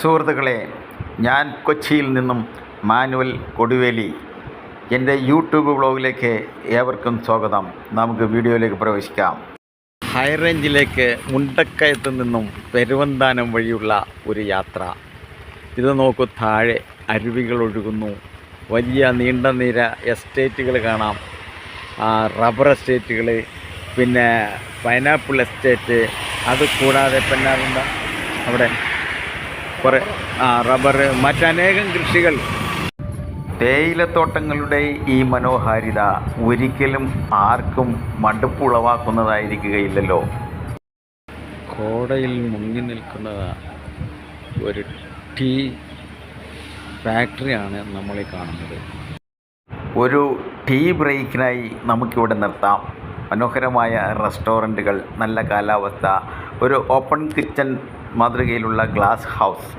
സുഹൃത്തുക്കളെ ഞാൻ കൊച്ചിയിൽ നിന്നും മാനുവൽ കൊടുവേലി. എന്റെ യൂട്യൂബ് ബ്ലോഗിലേക്ക് ഏവർക്കും സ്വാഗതം. നമുക്ക് വീഡിയോയിലേക്ക് പ്രവേശിക്കാം. ഹൈ റേഞ്ചിലേക്ക് മുണ്ടക്കയത്ത് നിന്നും പെരുവന്താനം വഴിയുള്ള ഒരു യാത്ര. ഇത് നോക്കൂ താഴെ അരുവികൾ ഒഴുകുന്നു. വലിയ നീണ്ട നിര എസ്റ്റേറ്റുകൾ കാണാം. റബ്ബർ എസ്റ്റേറ്റുകൾ പിന്നെ പൈനാപ്പിൾ എസ്റ്റേറ്റ് അത് കൂടാതെ പിന്നെ അവിടെ കുറേ ആ റബ്ബർ മറ്റനേകം കൃഷികൾ. തേയിലത്തോട്ടങ്ങളുടെ ഈ മനോഹാരിത ഒരിക്കലും ആർക്കും മടുപ്പുളവാക്കുന്നതായിരിക്കുകയില്ലല്ലോ. കോടയിൽ മുങ്ങി നിൽക്കുന്ന ഒരു ടീ ഫാക്ടറിയാണ് നമ്മളീ കാണുന്നത്. ഒരു ടീ ബ്രേക്കിനായി നമുക്കിവിടെ നിർത്താം. മനോഹരമായ റെസ്റ്റോറന്റുകൾ നല്ല കാലാവസ്ഥ ഒരു ഓപ്പൺ കിച്ചൺ മാതൃകയിലുള്ള ഗ്ലാസ് ഹൗസ്.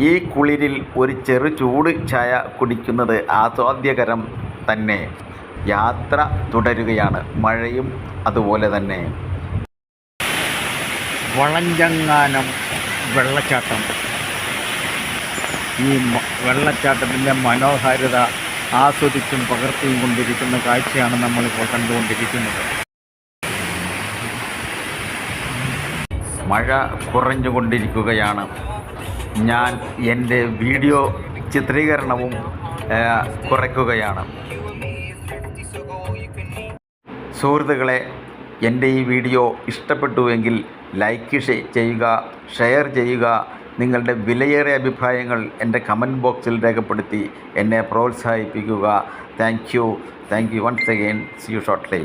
ഈ കുളിരിൽ ഒരു ചെറു ചൂട് ചായ കുടിക്കുന്നത് ആസ്വാദ്യകരം തന്നെ. യാത്ര തുടരുകയാണ്. മഴയും അതുപോലെ തന്നെ. വളഞ്ചങ്ങാനം വെള്ളച്ചാട്ടം. ഈ വെള്ളച്ചാട്ടത്തിന്റെ മനോഹാരിത ആസ്വദിച്ചും പകർത്തിയും കൊണ്ടിരിക്കുന്ന കാഴ്ചയാണ് നമ്മളിപ്പോൾ കണ്ടുകൊണ്ടിരിക്കുന്നത്. മഴ കുറഞ്ഞുകൊണ്ടിരിക്കുകയാണ്. ഞാൻ എന്റെ വീഡിയോ ചിത്രീകരണവും കുറയ്ക്കുകയാണ്. സുഹൃത്തുക്കളെ എന്റെ ഈ വീഡിയോ ഇഷ്ടപ്പെട്ടുവെങ്കിൽ ലൈക്ക് ചെയ്യുക ഷെയർ ചെയ്യുക. നിങ്ങളുടെ വിലയേറിയ അഭിപ്രായങ്ങൾ എന്റെ കമന്റ് ബോക്സിൽ രേഖപ്പെടുത്തി എന്നെ പ്രോത്സാഹിപ്പിക്കുക. Thank you. Thank you. Once again. See you shortly.